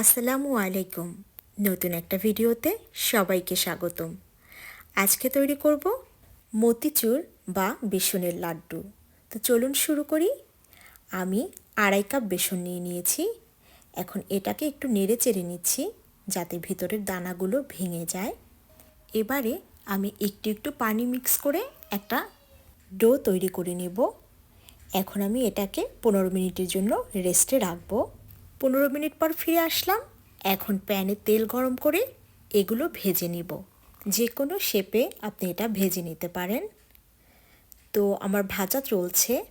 আসসালামু আলাইকুম। নতুন একটা ভিডিওতে সবাইকে স্বাগতম। আজকে তৈরি করব মতিচুর বা বেসনের লাড্ডু। তো চলুন শুরু করি। আমি আড়াই কাপ বেসন নিয়ে নিয়েছি। এখন এটাকে একটু নেড়ে চেড়ে নিচ্ছি যাতে ভিতরের দানাগুলো ভেঙে যায়। এবারে আমি একটু একটু পানি মিক্স করে একটা ডো তৈরি করে নেব। এখন আমি এটাকে পনেরো মিনিটের জন্য রেস্টে রাখব। পনেরো মিনিট পর ফিরে আসলাম। এখন প্যানে তেল গরম করে এগুলো ভেজে নিব। যে কোনো শেপে আপনি এটা ভেজে নিতে পারেন। তো আমার ভাজা চলছে।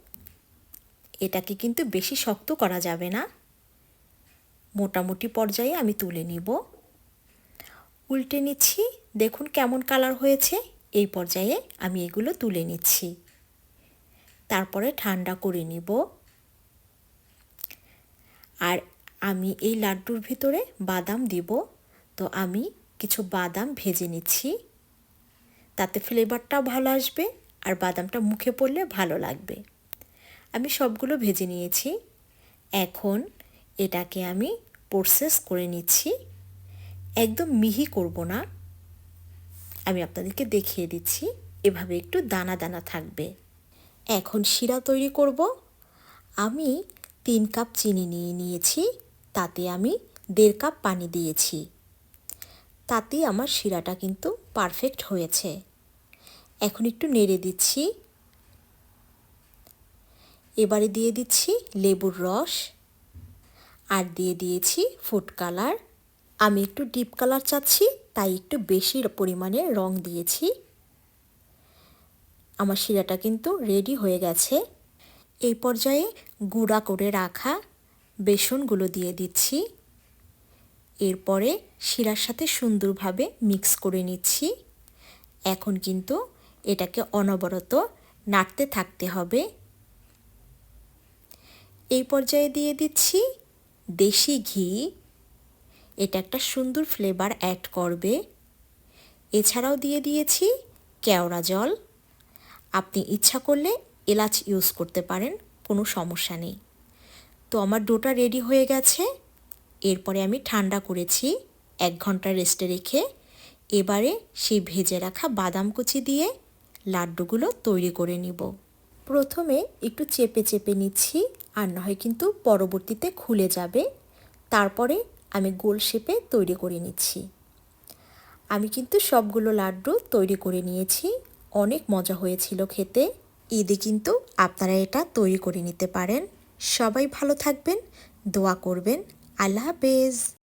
এটাকে কিন্তু বেশি শক্ত করা যাবে না। মোটামুটি পর্যায়ে আমি তুলে নিব। উল্টে নিচ্ছি। দেখুন কেমন কালার হয়েছে। এই পর্যায়ে আমি এগুলো তুলে নিচ্ছি। তারপরে ঠান্ডা করে নিব। আর আমি এই লাড্ডুর ভিতরে বাদাম দিব। তো আমি কিছু বাদাম ভেজে নিচ্ছি। তাতে ফ্লেভারটাও ভালো আসবে আর বাদামটা মুখে পড়লে ভালো লাগবে। আমি সবগুলো ভেজে নিয়েছি। এখন এটাকে আমি প্রসেস করে নিচ্ছি। একদম মিহি করব না। আমি আপনাদেরকে দেখিয়ে দিচ্ছি, এভাবে একটু দানা দানা থাকবে। এখন শিরা তৈরি করব। আমি তিন কাপ চিনি নিয়ে নিয়েছি। তাতে আমি দেড় কাপ পানি দিয়েছি। তাতে আমার শিরাটা কিন্তু পারফেক্ট হয়েছে। এখন একটু নেড়ে দিচ্ছি। এবারে দিয়ে দিচ্ছি লেবুর রস। আর দিয়ে দিয়েছি ফুড কালার আমি একটু ডিপ কালার চাচ্ছি, তাই একটু বেশি পরিমাণে রং দিয়েছি। আমার শিরাটা কিন্তু রেডি হয়ে গেছে। এই পর্যায়ে গুঁড়া করে রাখা বেসনগুলো দিয়ে দিচ্ছি। এরপরে শিরার সাথে সুন্দরভাবে মিক্স করে নিচ্ছি। এখন কিন্তু এটাকে অনবরত নাড়তে থাকতে হবে। এই পর্যায়ে দিয়ে দিচ্ছি দেশি ঘি। এটা একটা সুন্দর ফ্লেভার অ্যাড করবে। এছাড়াও দিয়ে দিয়েছি কেওড়া জল। আপনি ইচ্ছা করলে এলাচ ইউজ করতে পারেন, কোনো সমস্যা নেই। তো আমার ডোটা রেডি হয়ে গেছে। এরপরে আমি ঠান্ডা করেছি এক ঘণ্টা রেস্টে রেখে। এবারে সেই ভেজে রাখা বাদাম কুচি দিয়ে লাড্ডুগুলো তৈরি করে নিব। প্রথমে একটু চেপে চেপে নিচ্ছি, আর নয় কিন্তু পরবর্তীতে খুলে যাবে। তারপরে আমি গোল শেপে তৈরি করে নিচ্ছি। আমি কিন্তু সবগুলো লাড্ডু তৈরি করে নিয়েছি। অনেক মজা হয়েছিল খেতে। ঈদে কিন্তু আপনারা এটা তৈরি করে নিতে পারেন। সবাই ভালো থাকবেন দোয়া করবেন। আল্লাহ হাফেজ।